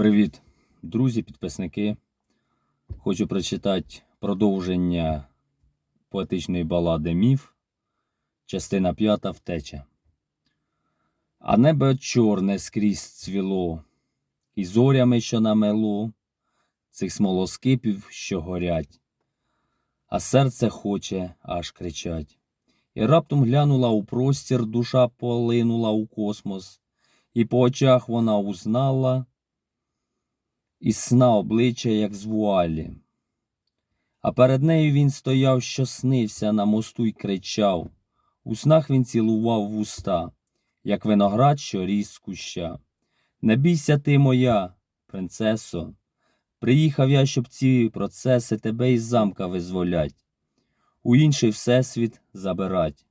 Привіт, друзі, підписники. Хочу прочитати продовження поетичної балади Міф, частина п'ята втеча. А небо чорне скрізь цвіло, і зорями, що намело, цих смолоскипів, що горять, а серце хоче аж кричать. І раптом глянула у простір, душа полинула у космос, і по очах вона узнала із сна обличчя, як з вуалі. А перед нею він стояв, що снився на мосту й кричав. У снах він цілував вуста, як виноград, що ріс куща. Не бійся ти моя, принцесо. Приїхав я, щоб ці процеси тебе із замка визволять, у інший всесвіт забирать.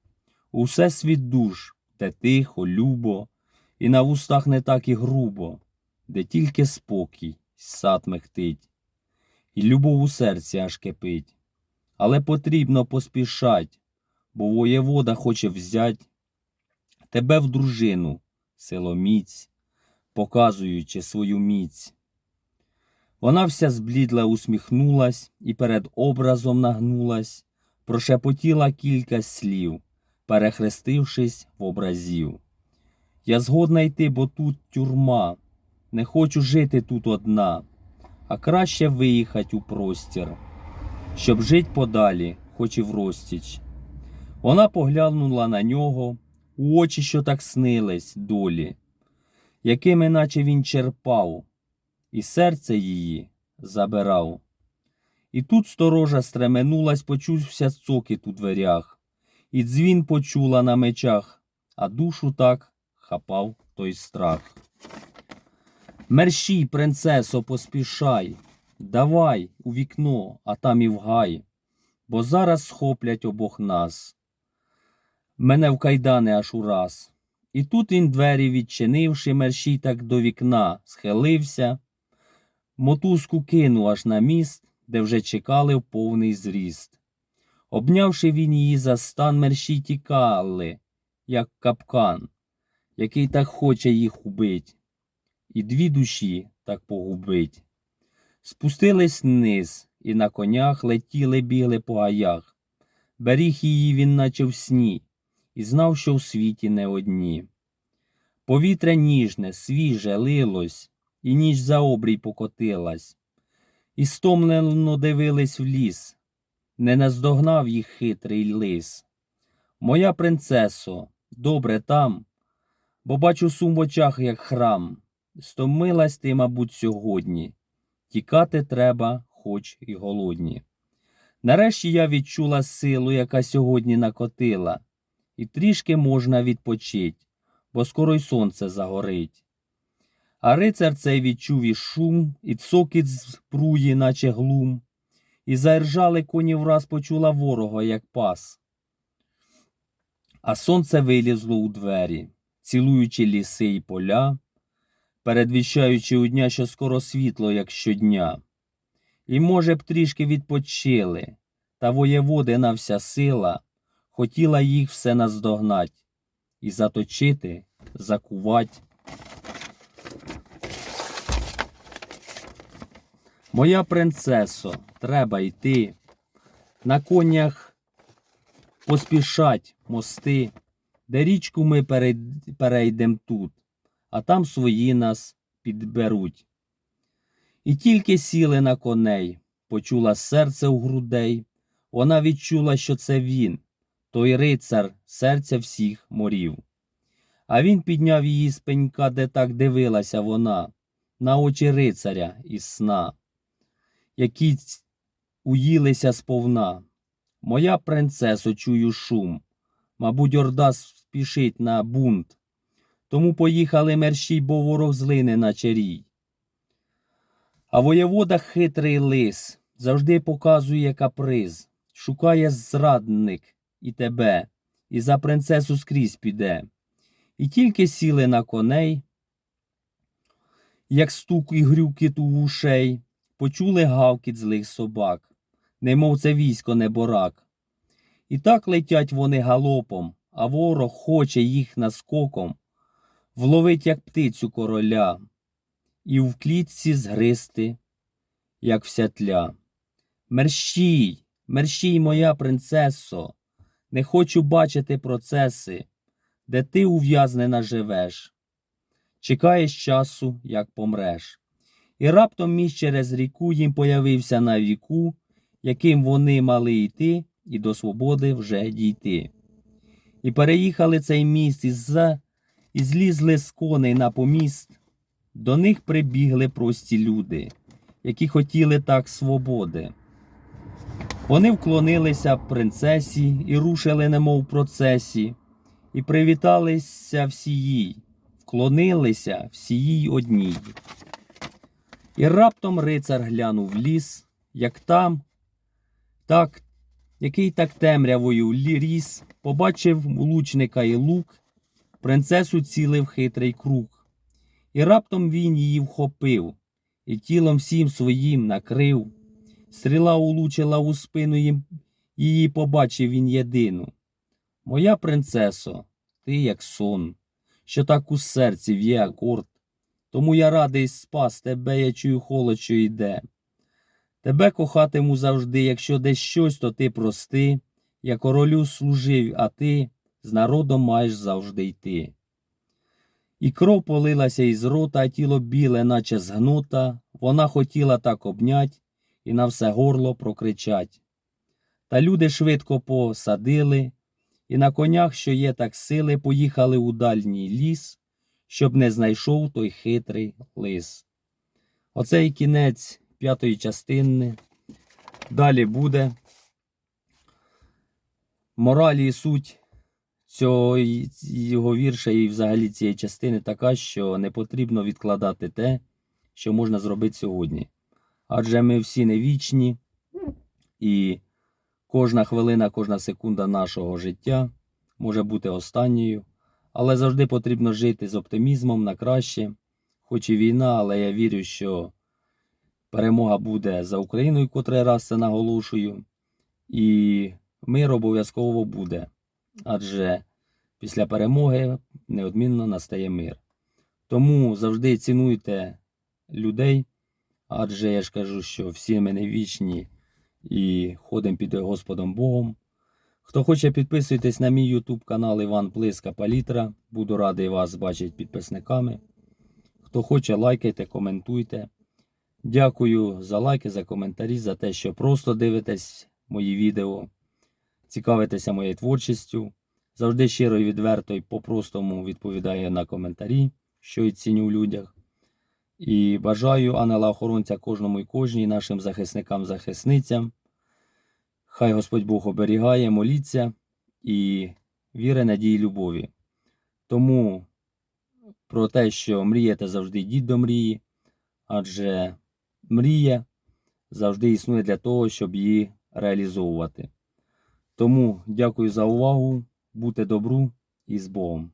У всесвіт душ, де тихо, любо, і на вустах не так і грубо, де тільки спокій, сад мехтить, і любов у серці аж кипить. Але потрібно поспішать, бо воєвода хоче взять тебе в дружину, силоміць, показуючи свою міць. Вона вся зблідла усміхнулась і перед образом нагнулась, прошепотіла кілька слів, перехрестившись в образів. Я згодна йти, бо тут тюрма, не хочу жити тут одна, а краще виїхать у простір, щоб жить подалі, хоч і врозтіч. Вона поглянула на нього, у очі, що так снились долі, якими наче він черпав, і серце її забирав. І тут сторожа стременулась, почувся цокіт у дверях, і дзвін почула на мечах, а душу так хапав той страх. Мерщій, принцесо, поспішай, давай у вікно, а там і в гай, бо зараз схоплять обох нас. Мене в кайдани аж ураз. І тут він двері відчинивши, мерщій так до вікна схилився, мотузку кинув аж на міст, де вже чекали в повний зріст. Обнявши він її за стан, мерщій тікали, як капкан, який так хоче їх убить, і дві душі так погубить. Спустились вниз, і на конях летіли, бігли по гаях. Беріг її він, наче в сні, і знав, що в світі не одні. Повітря ніжне, свіже лилось, і ніч за обрій покотилась, і стомлено дивились в ліс, не наздогнав їх хитрий лис. Моя принцесо, добре там, бо бачу сум в очах, як храм. Стомилась ти, мабуть, сьогодні. Тікати треба, хоч і голодні. Нарешті я відчула силу, яка сьогодні накотила, і трішки можна відпочить, бо скоро й сонце загорить. А рицар цей відчув і шум, і цокіт збруї, наче глум, і заіржали коні враз почула ворога, як пас. А сонце вилізло у двері, цілуючи ліси й поля, передвіщаючи у дня, що скоро світло, як щодня. І, може б, трішки відпочили, та воєводина вся сила хотіла їх все наздогнать і заточити, закувать. Моя принцесо, треба йти. На конях поспішать мости, де річку ми перейд- перейдем тут, а там свої нас підберуть. І тільки сіли на коней, почула серце у грудей, вона відчула, що це він, той рицар серця всіх морів. А він підняв її з пенька, де так дивилася вона, на очі рицаря із сна, які уїлися сповна. Моя принцесо, чую шум, мабуть, орда спішить на бунт. Тому поїхали мерщій, бо ворог злине на чарій. А воєвода хитрий лис завжди показує каприз, шукає зрадник і тебе, і за принцесу скрізь піде. І тільки сіли на коней, як стук і грюкіт у вушей, почули гавкіт злих собак, немов це військо неборак. І так летять вони галопом, а ворог хоче їх наскоком вловить, як птицю короля. і в клітці згристи, як вся тля. Мерщій, мерщій, моя принцесо, не хочу бачити процеси, де ти ув'язнена живеш. Чекаєш часу, як помреш. І раптом між через ріку їм появився на віку, яким вони мали йти, і до свободи вже дійти. І переїхали цей міст із і злізли з коней на поміст. До них прибігли прості люди, які хотіли так свободи. Вони вклонилися принцесі і рушили, немов процесі, і привіталися всі вклонилися всі одній. І раптом рицар глянув в ліс, як там, так, який так темрявою лі- ріс, побачив лучника і лук, принцесу цілив хитрий круг. І раптом він її вхопив, і тілом всім своїм накрив. Стріла улучила у спину її побачив він єдину. Моя принцесо, ти як сон, що так у серці в'є акорд. Тому я радий спас тебе, я чую холод, йде. Тебе кохатиму завжди, якщо десь щось, то ти прости. Я королю служив, а ти з народом маєш завжди йти. І кров полилася із рота, а тіло біле, наче згнута, вона хотіла так обнять і на все горло прокричать. Та люди швидко посадили, і на конях, що є так сили, поїхали у дальній ліс, щоб не знайшов той хитрий лис. Оце і кінець п'ятої частини. Далі буде. Моралі і суть цього його вірша і взагалі цієї частини така, що не потрібно відкладати те, що можна зробити сьогодні. Адже ми всі не вічні, і кожна хвилина, кожна секунда нашого життя може бути останньою, але завжди потрібно жити з оптимізмом на краще. Хоч і війна, але я вірю, що перемога буде за Україною, котрий раз це наголошую, і мир обов'язково буде. Адже після перемоги неодмінно настає мир. Тому завжди цінуйте людей, адже я ж кажу, що всі ми не вічні і ходимо під Господом Богом. Хто хоче, підписуйтесь на мій YouTube канал Іван Плиска Палітра. Буду радий вас бачити підписниками. Хто хоче, лайкайте, коментуйте. Дякую за лайки, за коментарі, за те, що просто дивитесь мої відео, цікавитеся моєю творчістю. Завжди щиро і відверто і по-простому відповідаю на коментарі, що і ціню в людях. І бажаю ангела-охоронця кожному і кожній нашим захисникам-захисницям. Хай Господь Бог оберігає, моліться і віри, надії, любові. Тому про те, що мрієте, завжди йдіть до мрії, адже мрія завжди існує для того, щоб її реалізовувати. Тому дякую за увагу, будьте добру і з Богом.